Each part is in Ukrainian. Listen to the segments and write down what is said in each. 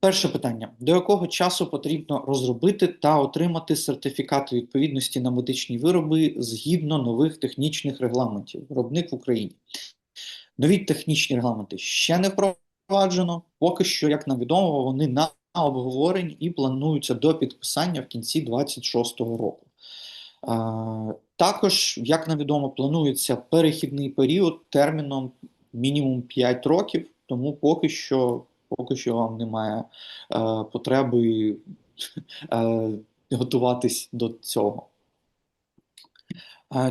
Перше питання: до якого часу потрібно розробити та отримати сертифікати відповідності на медичні вироби згідно нових технічних регламентів? Виробник в Україні. Нові технічні регламенти ще не впроваджено. Поки що, як нам відомо, вони на обговоренні і плануються до підписання в кінці 2026 року. Також, як нам відомо, планується перехідний період терміном мінімум 5 років, тому поки що поки що немає е, потреби е, готуватись до цього.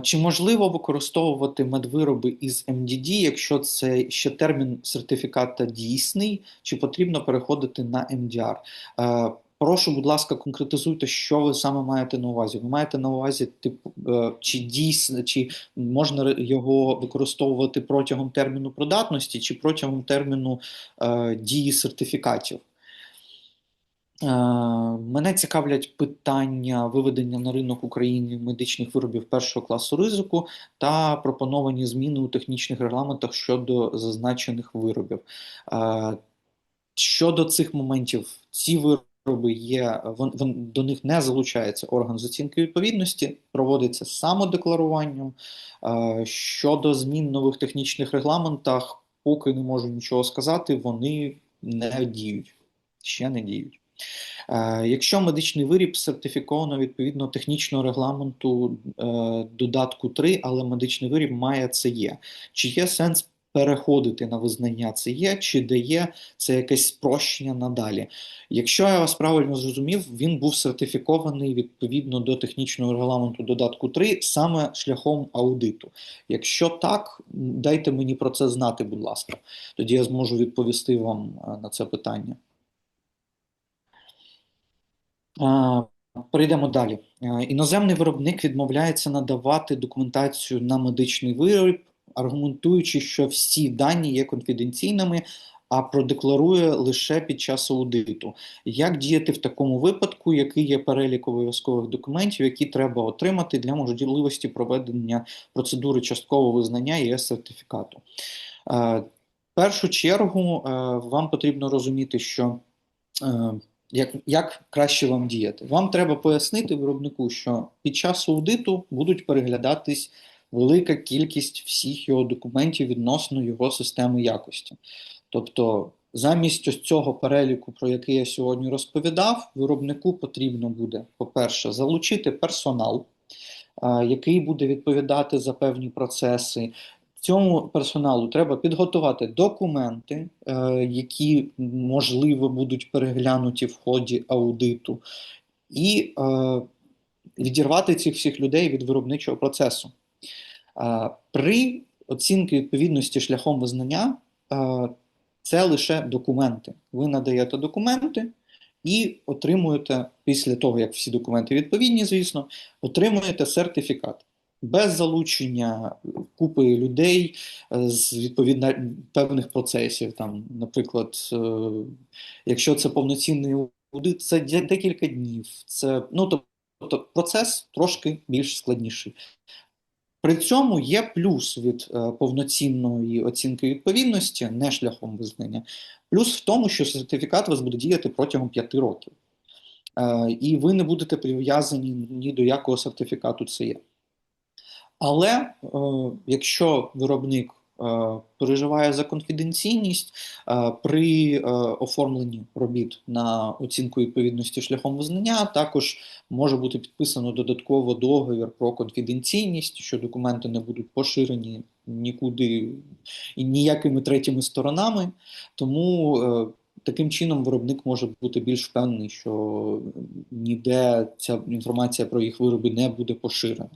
Чи можливо використовувати медвироби із МДД, якщо це ще термін сертифіката дійсний, чи потрібно переходити на МДР? Прошу, будь ласка, конкретизуйте, що ви саме маєте на увазі. Ви маєте на увазі, типу, е, чи дійсно, чи можна його використовувати протягом терміну придатності, чи протягом терміну е, дії сертифікатів? Е, мене цікавлять питання виведення на ринок України медичних виробів першого класу ризику та пропоновані зміни у технічних регламентах щодо зазначених виробів. Е, щодо цих моментів, ці вироби є, вон, вон, до них не залучається орган з оцінки відповідності, проводиться самодекларуванням. Е, щодо змін нових технічних регламентах, поки не можу нічого сказати, вони не діють, ще не діють. Е, якщо медичний виріб сертифіковано відповідно технічного регламенту е, додатку 3, але медичний виріб має ЦЕ, є. чи є сенс переходити на визнання це є, чи дає це якесь спрощення надалі. Якщо я вас правильно зрозумів, він був сертифікований відповідно до технічного регламенту додатку 3 саме шляхом аудиту. Якщо так, дайте мені про це знати, будь ласка, тоді я зможу відповісти вам е, на це питання. Перейдемо далі. Е, іноземний виробник відмовляється надавати документацію на медичний виріб аргументуючи, що всі дані є конфіденційними, а продекларує лише під час аудиту. Як діяти в такому випадку, який є перелік обов'язкових документів, які треба отримати для можливості проведення процедури часткового визнання ЄС сертифікату? Е, в першу чергу е, вам потрібно розуміти, що е, як як краще вам діяти? Вам треба пояснити виробнику, що під час аудиту будуть переглядатись велика кількість всіх його документів відносно його системи якості. Тобто, замість ось цього переліку, про який я сьогодні розповідав, виробнику потрібно буде, по-перше, залучити персонал, який буде відповідати за певні процеси. Цьому персоналу треба підготувати документи, е, які можливо будуть переглянуті в ході аудиту, і е, відірвати цих всіх людей від виробничого процесу. При оцінці відповідності шляхом визнання це лише документи. Ви надаєте документи і отримуєте, після того, як всі документи відповідні, звісно, отримуєте сертифікат. Без залучення купи людей е, з відповідно певних процесів. Там, Наприклад, е, якщо це повноцінний аудит, це декілька днів. Це, ну, Тобто процес трошки більш складніший. При цьому є плюс від е, повноцінної оцінки відповідності, не шляхом визнання, плюс в тому, що сертифікат вас буде діяти протягом 5 років. Е, і ви не будете прив'язані ні до якого сертифікату це є. Але е, якщо виробник переживає за конфіденційність е, при е, оформленні робіт на оцінку відповідності шляхом визнання. Також може бути підписано додатково договір про конфіденційність, що документи не будуть поширені нікуди і ніякими третіми сторонами. Тому таким чином виробник може бути більш впевнений, що ніде ця інформація про їх вироби не буде поширена.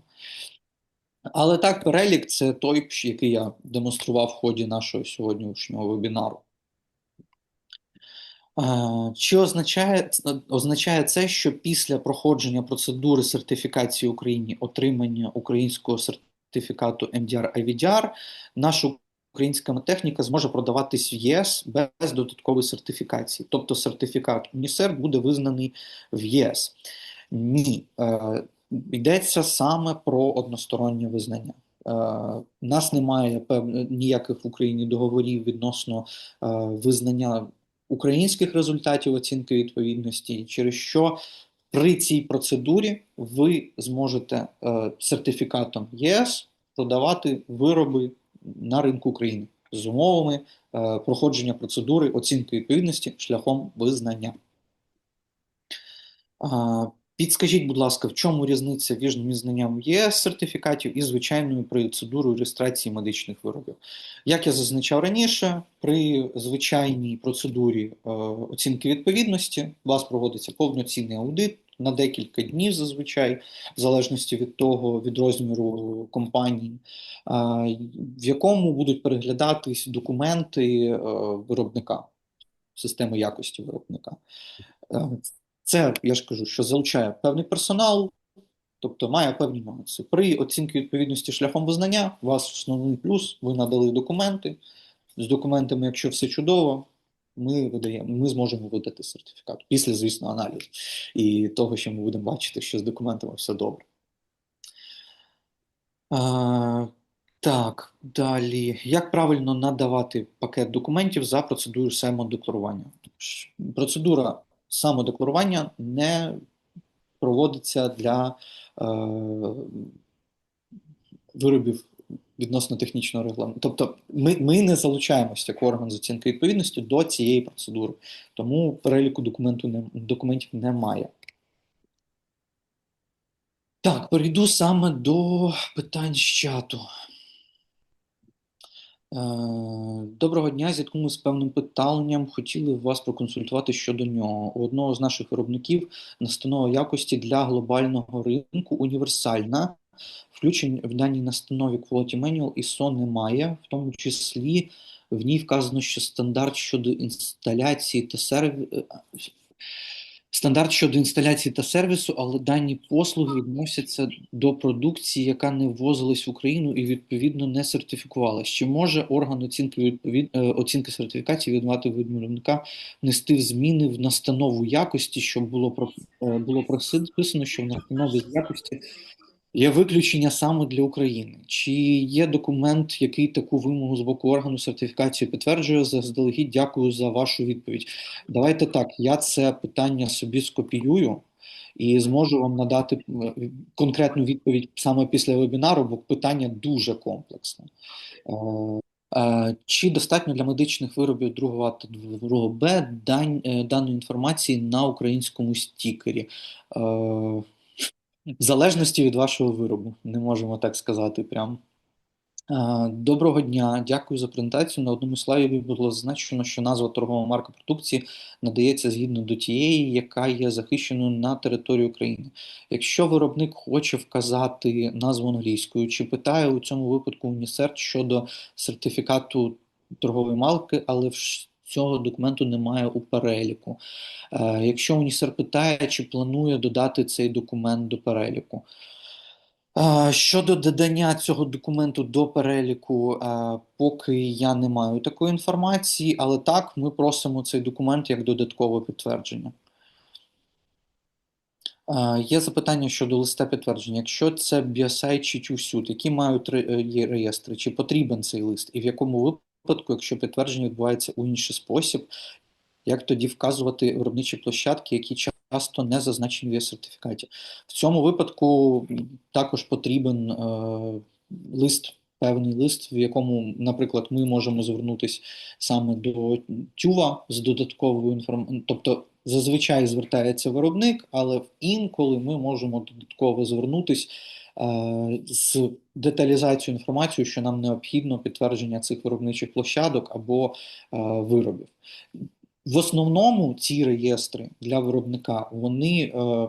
Але так, перелік це той, який я демонстрував в ході нашого сьогоднішнього вебінару. Чи означає означає це, що після проходження процедури сертифікації Україні отримання українського сертифікату MDR IVDR наша українська техніка зможе продаватись в ЄС без додаткової сертифікації? Тобто сертифікат УНІСЕР буде визнаний в ЄС? Ні. Йдеться саме про одностороннє визнання. У е, нас немає певно ніяких в Україні договорів відносно е, визнання українських результатів оцінки відповідності, через що при цій процедурі ви зможете е, сертифікатом ЄС продавати вироби на ринку України з умовами проходження процедури оцінки відповідності шляхом визнання. Підскажіть, будь ласка, в чому різниця між визнанням ЄС сертифікатів і звичайною процедурою реєстрації медичних виробів? Як я зазначав раніше, при звичайній процедурі е, оцінки відповідності у вас проводиться повноцінний аудит на декілька днів зазвичай, в залежності від того, від розміру компанії, е, в якому будуть переглядатись документи е, виробника, системи якості виробника. Це я ж кажу, що залучає певний персонал, тобто має певні нюанси. При оцінці відповідності шляхом визнання, у вас основний плюс, ви надали документи. З документами, якщо все чудово, ми видаємо, ми зможемо видати сертифікат. Після, звісно, аналізу і того, що ми будемо бачити, що з документами все добре. А, Так, далі. Як правильно надавати пакет документів за процедурою самодекларування? Процедура самодекларування не проводиться для е, виробів відносно технічного регламенту. Тобто ми ми не залучаємося як орган з оцінки відповідності до цієї процедури, тому переліку документу не, документів немає. Так, перейду саме до питань з чату. Е, доброго дня, зіткнули з певним питанням. Хотіли вас проконсультувати щодо нього. У одного з наших виробників настанова якості для глобального ринку універсальна. Включень в даній настанові Quality Manual ISO немає, в тому числі в ній вказано, що стандарт щодо інсталяції та сервісу Стандарт щодо інсталяції та сервісу, але дані послуги відносяться до продукції, яка не ввозилась в Україну і відповідно не сертифікувалась. Чи може орган оцінки відповід... Е, оцінки сертифікації відмати від виробника внести зміни в настанову якості, щоб було про е, було прописано, що в настанові якості Є виключення саме для України. Чи є документ, який таку вимогу з боку органу сертифікації підтверджує? Заздалегідь дякую за вашу відповідь. Давайте так. Я це питання собі скопіюю і зможу вам надати конкретну відповідь саме після вебінару, бо питання дуже комплексне. Е, е, чи достатньо для медичних виробів другого та другого Б е, даної інформації на українському стікері? В залежності від вашого виробу, не можемо так сказати прям. Доброго дня, дякую за презентацію. На одному слайді було зазначено, що назва торгова марка продукції надається згідно до тієї, яка є захищеною на території України. Якщо виробник хоче вказати назву англійською, чи питає у цьому випадку Унісерт щодо сертифікату торгової марки, але в цього документу немає у переліку. Е, якщо Унісер питає, чи планує додати цей документ до переліку. Е, щодо додання цього документу до переліку, е, поки я не маю такої інформації, але так, ми просимо цей документ як додаткове підтвердження. Є запитання щодо листа підтвердження. Якщо це біосайт чи тюсют, які мають реєстри, чи потрібен цей лист, і в якому випадку, якщо підтвердження відбувається у інший спосіб, як тоді вказувати виробничі площадки, які часто не зазначені в сертифікаті. В цьому випадку також потрібен е, лист, певний лист, в якому, наприклад, ми можемо звернутися саме до тюва з додатковою інформацією. Тобто зазвичай звертається виробник, але інколи ми можемо додатково звернутися з деталізацією інформації, що нам необхідно підтвердження цих виробничих площадок або е, виробів. В основному ці реєстри для виробника вони е,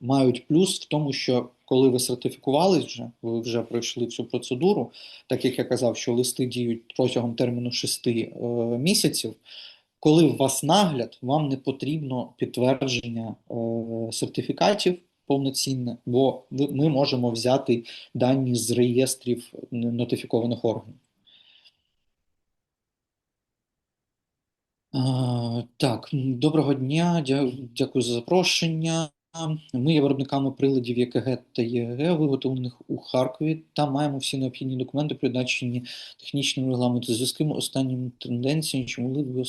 мають плюс в тому, що коли ви сертифікувались вже, ви вже пройшли цю процедуру, так як я казав, що листи діють протягом терміну 6 місяців. Коли у вас нагляд, вам не потрібно підтвердження сертифікатів повноцінне, бо ми можемо взяти дані з реєстрів нотифікованих органів. Так, доброго дня, дякую за запрошення. Ми є виробниками приладів ЄКГ та ЄГ, виготовлених у Харкові, та маємо всі необхідні документи, призначені технічним регламентом. Зв'язком останніми тенденціями, чому ви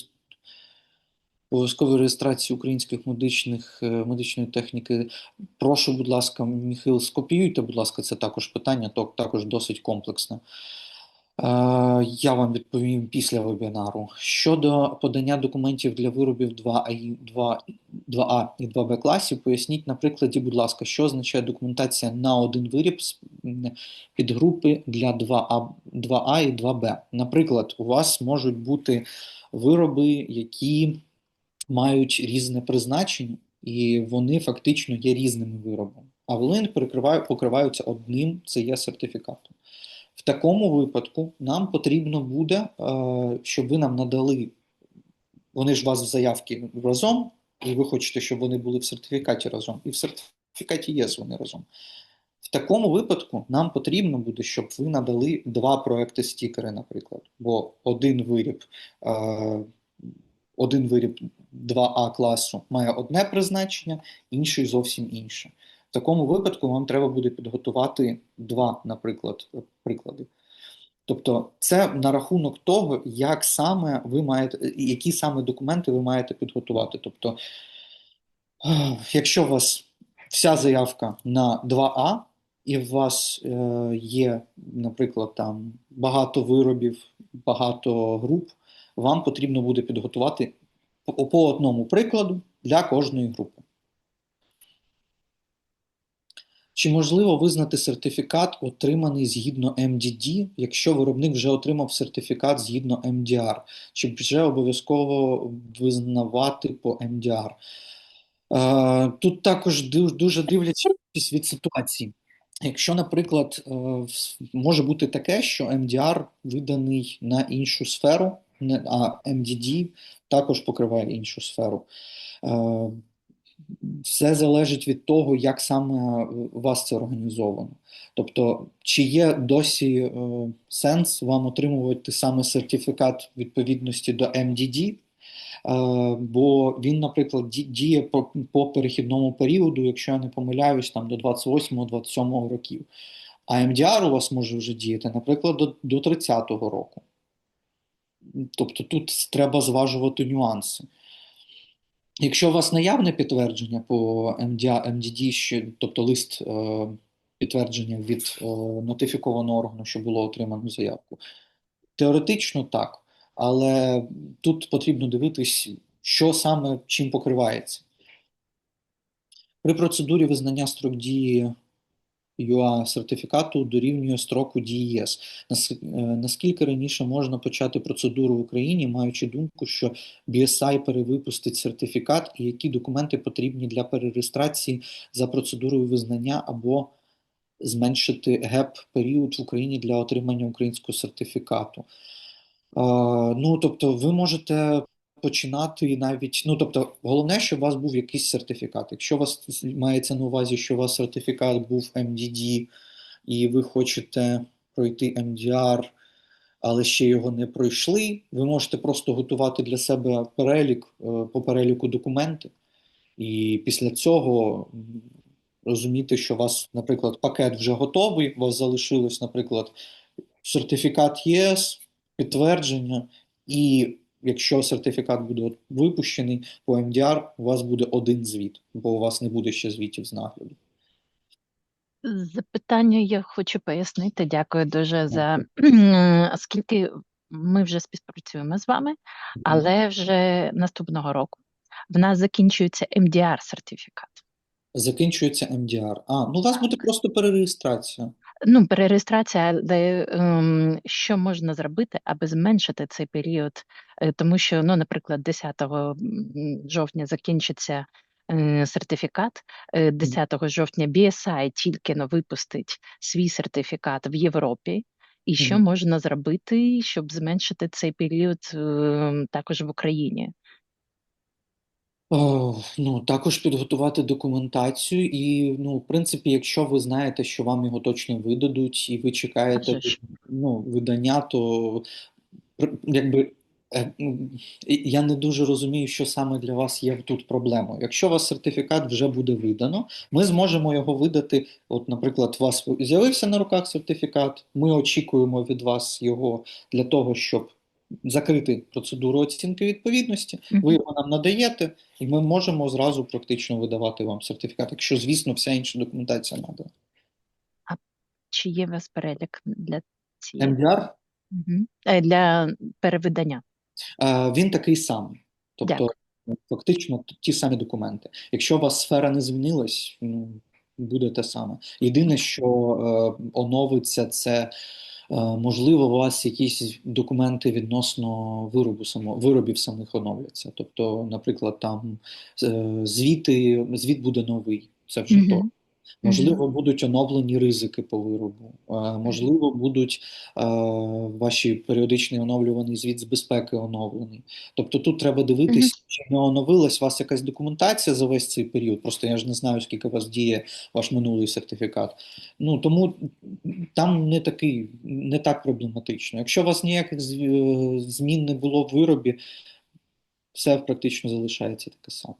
обов'язкової реєстрації українських медичних е, медичної техніки. Прошу, будь ласка, Міхаил, скопіюйте, будь ласка, це також питання, то також досить комплексне. Е, Я вам відповім після вебінару. Щодо подання документів для виробів 2А, і 2, 2А і 2Б класів, поясніть на прикладі, будь ласка, що означає документація на один виріб з м, підгрупи для 2А, 2А і 2Б. Наприклад, у вас можуть бути вироби, які мають різне призначення, і вони фактично є різними виробами. А вони покриваються одним, це є сертифікатом. В такому випадку нам потрібно буде, е, щоб ви нам надали, вони ж у вас в заявці разом, і ви хочете, щоб вони були в сертифікаті разом. І в сертифікаті є вони разом. В такому випадку нам потрібно буде, щоб ви надали два проекти стікери, наприклад. Бо один виріб, е, один виріб 2А класу має одне призначення, інший зовсім інше. В такому випадку вам треба буде підготувати два, наприклад, приклади. Тобто, це на рахунок того, як саме ви маєте, які саме документи ви маєте підготувати. Тобто, якщо у вас вся заявка на 2А, і у вас е, є, наприклад, там багато виробів, багато груп, вам потрібно буде підготувати по, одному прикладу для кожної групи. Чи можливо визнати сертифікат, отриманий згідно МДД, якщо виробник вже отримав сертифікат згідно МДР? Чи вже обов'язково визнавати по МДР? Е, Тут також дуже дивлячись від ситуації. Якщо, наприклад, е, може бути таке, що МДР виданий на іншу сферу, а МДД також покриває іншу сферу. Е, Все залежить від того, як саме у вас це організовано. Тобто, чи є досі е, сенс вам отримувати саме сертифікат відповідності до МДД, Е, бо він, наприклад, діє по, по перехідному періоду, якщо я не помиляюсь, там до 28-27 років. А МДР у вас може вже діяти, наприклад, до, до 30-го року. Тобто тут треба зважувати нюанси. Якщо у вас наявне підтвердження по МДД, тобто лист е, підтвердження від е, нотифікованого органу, що було отримано заявку, теоретично так, але тут потрібно дивитись, що саме чим покривається. При процедурі визнання строк дії ЮА сертифікату дорівнює строку дії ЄС. Е, Наскільки раніше можна почати процедуру в Україні, маючи думку, що BSI перевипустить сертифікат, і які документи потрібні для перереєстрації за процедурою визнання або зменшити геп період в Україні для отримання українського сертифікату? Е, Ну, тобто, ви можете починати навіть. Ну, тобто, головне, щоб у вас був якийсь сертифікат. Якщо у вас мається на увазі, що у вас сертифікат був MDD, і ви хочете пройти MDR, але ще його не пройшли, ви можете просто готувати для себе перелік е, по переліку документи, і після цього розуміти, що у вас, наприклад, пакет вже готовий, у вас залишилось, наприклад, сертифікат ЄС, підтвердження, і якщо сертифікат буде випущений по МДР, у вас буде один звіт, бо у вас не буде ще звітів з нагляду. Запитання я хочу пояснити. Дякую дуже за оскільки ми вже співпрацюємо з вами, але вже наступного року в нас закінчується МДР сертифікат. Закінчується МДР. А, ну у вас буде просто перереєстрація. Ну, перереєстрація, але ем, що можна зробити, аби зменшити цей період? Е, Тому що, ну, наприклад, 10 жовтня закінчиться е, сертифікат, е, 10 жовтня BSI тільки но випустить свій сертифікат в Європі. І що можна зробити, щоб зменшити цей період е, також в Україні? О, ну, також підготувати документацію, і, ну, в принципі, якщо ви знаєте, що вам його точно видадуть, і ви чекаєте ж. ну, видання, то пр- якби е, м, і- я не дуже розумію, що саме для вас є тут проблемою. Якщо у вас сертифікат вже буде видано, ми зможемо його видати. От, наприклад, у вас з'явився на руках сертифікат, ми очікуємо від вас його для того, щоб закрити процедуру оцінки відповідності, ви його нам надаєте, і ми можемо зразу практично видавати вам сертифікат, якщо, звісно, вся інша документація надана. А Чи є у вас перелік для цієї MDR Мгм. Е, для перевидання? Е, Він такий самий. Тобто, Дякую. фактично ті самі документи. Якщо у вас сфера не змінилась, ну, буде те саме. Єдине, що е, оновиться, це можливо, у вас якісь документи відносно виробу само, виробів самих оновляться. Тобто, наприклад, там е, звіти, звіт буде новий. Це вже Мгм. то. Можливо, будуть оновлені ризики по виробу, можливо, будуть е, ваші періодичний оновлюваний звіт з безпеки оновлений. Тобто тут треба дивитися, чи не оновилась у вас якась документація за весь цей період. Просто я ж не знаю, скільки у вас діє ваш минулий сертифікат. Ну тому там не такий, не так проблематично. Якщо у вас ніяких е, змін не було в виробі, все практично залишається таке саме.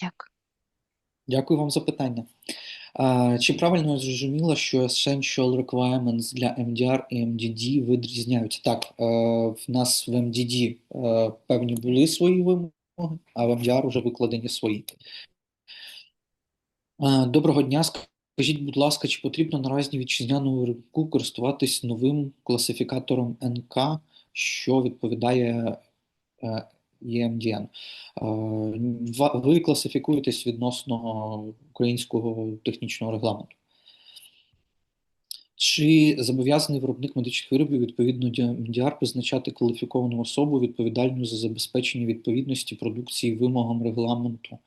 Дякую. Дякую вам за питання. Чи правильно я зрозуміла, що Essential Requirements для MDR і MDD відрізняються? Так, е, в нас в MDD е, певні були свої вимоги, а в MDR вже викладені свої. Е, Доброго дня. Скажіть, будь ласка, чи потрібно наразі вітчизняному ринку користуватись новим класифікатором НК, що відповідає є е, Ви класифікуєтесь відносно українського технічного регламенту. Чи зобов'язаний виробник медичних виробів відповідно МДР призначати кваліфіковану особу відповідальну за забезпечення відповідності продукції вимогам регламенту?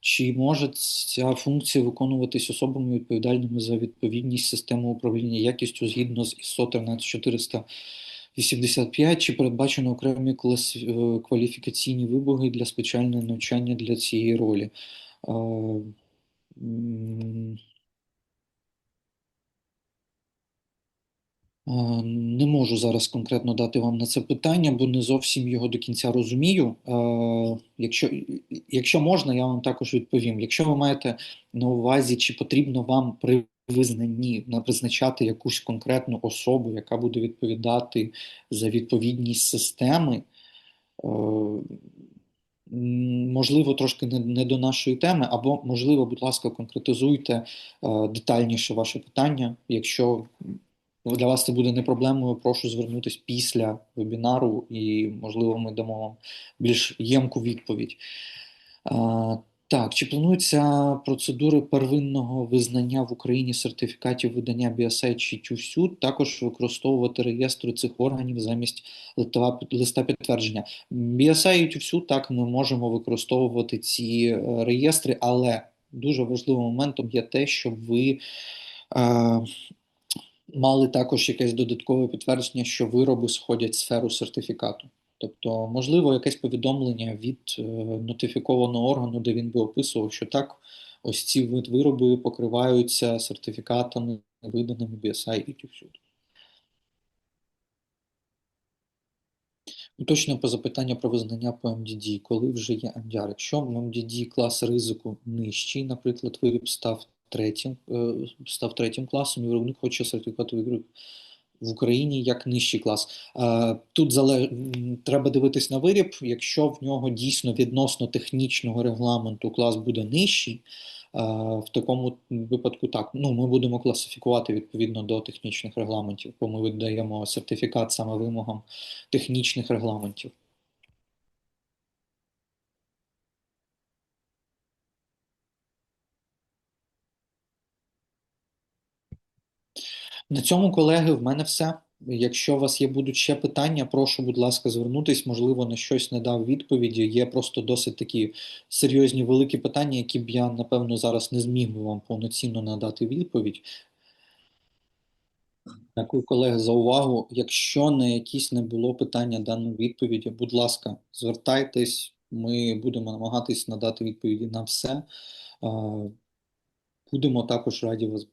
Чи може ця функція виконуватись особами відповідальними за відповідність системи управління якістю згідно з ІСО 13400? 85, чи передбачено окремі е, кваліфікаційні вибори для спеціального навчання для цієї ролі. Е, е, не можу зараз конкретно дати вам на це питання, бо не зовсім його до кінця розумію. Якщо якщо можна, я вам також відповім. Якщо ви маєте на увазі, чи потрібно вам при визнанні на- призначати якусь конкретну особу, яка буде відповідати за відповідність системи, е, можливо, трошки не, до нашої теми, або, можливо, будь ласка, конкретизуйте е, детальніше ваше питання. Якщо для вас це буде не проблемою, прошу звернутися після вебінару, і, можливо, ми дамо вам більш ємку відповідь. Так, чи плануються процедури первинного визнання в Україні сертифікатів видання BSI чи TÜVSÜD також використовувати реєстри цих органів замість листа, підтвердження? BSI і TÜVSÜD, так, ми можемо використовувати ці е, реєстри, але дуже важливим моментом є те, щоб ви е, мали також якесь додаткове підтвердження, що вироби сходять в сферу сертифікату. Тобто, можливо, якесь повідомлення від е, нотифікованого органу, де він би описував, що так, ось ці вироби покриваються сертифікатами, виданими BSI і TÜVSÜD. Уточнює по запитання про визнання по МДД, коли вже є МДР. Якщо МДД клас ризику нижчий, наприклад, виріб став третім, е, став третім класом, і виробник хоче сертифікат виробів в Україні як нижчий клас. Е, Тут зале... треба дивитись на виріб. Якщо в нього дійсно відносно технічного регламенту клас буде нижчий, е, в такому випадку так. Ну, ми будемо класифікувати відповідно до технічних регламентів, бо ми видаємо сертифікат саме вимогам технічних регламентів. На цьому, колеги, в мене все. Якщо у вас є будуть ще питання, прошу, будь ласка, звернутись. Можливо, на щось не дав відповіді. Є просто досить такі серйозні великі питання, які б я, напевно, зараз не зміг би вам повноцінно надати відповідь. Дякую, колеги, за увагу. Якщо на якісь не було питання даної відповіді, будь ласка, звертайтесь. Ми будемо намагатись надати відповіді на все. Будемо також раді вас.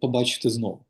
Побачити знову.